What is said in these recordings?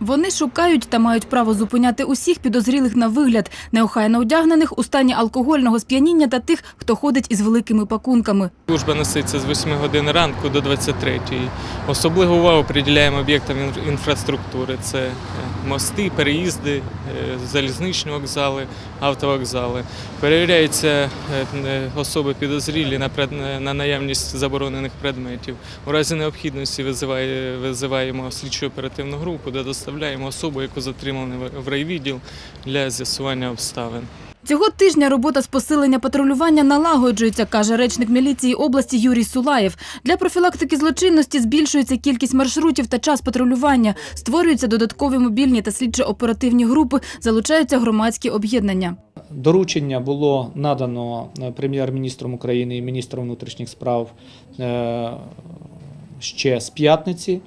Вони шукають та мають право зупиняти усіх підозрілих на вигляд, неохайно одягнених у стані алкогольного сп'яніння та тих, хто ходить із великими пакунками. Служба несеться з 8 годин ранку до 23. Особливу увагу приділяємо об'єктам інфраструктури. Це е, мости, переїзди, е, залізничні вокзали, автовокзали. Перевіряються е, особи підозрілі на, наявність заборонених предметів. У разі необхідності визиває- визиваємо слідчу оперативну групу, де доставляємо особу, яку затримали в- райвідділ для з'ясування обставин. Цього тижня робота з посилення патрулювання налагоджується, каже речник міліції області Юрій Сулаєв. Для профілактики злочинності збільшується кількість маршрутів та час патрулювання, створюються додаткові мобільні та слідчо-оперативні групи, залучаються громадські об'єднання. Доручення було надано е, прем'єр-міністром України і міністром внутрішніх справ е, ще з п'ятниці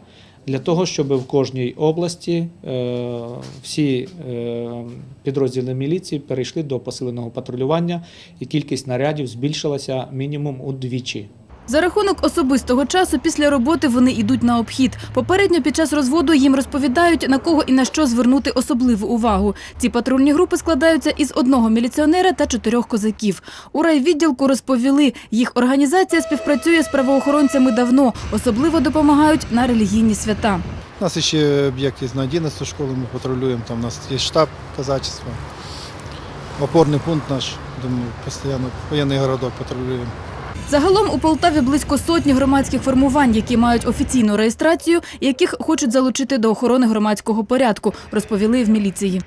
для того, щоб в кожній області е, всі е, підрозділи міліції перейшли до посиленого патрулювання, і кількість нарядів збільшилася мінімум удвічі. За рахунок особистого часу після роботи вони йдуть на обхід. Попередньо під час розводу їм розповідають, на кого і на що звернути особливу увагу. Ці патрульні групи складаються із одного міліціонера та чотирьох козаків. У райвідділку розповіли, їх організація співпрацює з правоохоронцями давно, особливо допомагають на релігійні свята. У нас ще об'єкт є на 11 школу, ми патрулюємо, там у нас є штаб казачества, опорний пункт наш, думаю, постійно воєнний городок патрулюємо. Загалом у Полтаві близько сотні громадських формувань, які мають офіційну реєстрацію, яких хочуть залучити до охорони громадського порядку, розповіли в міліції.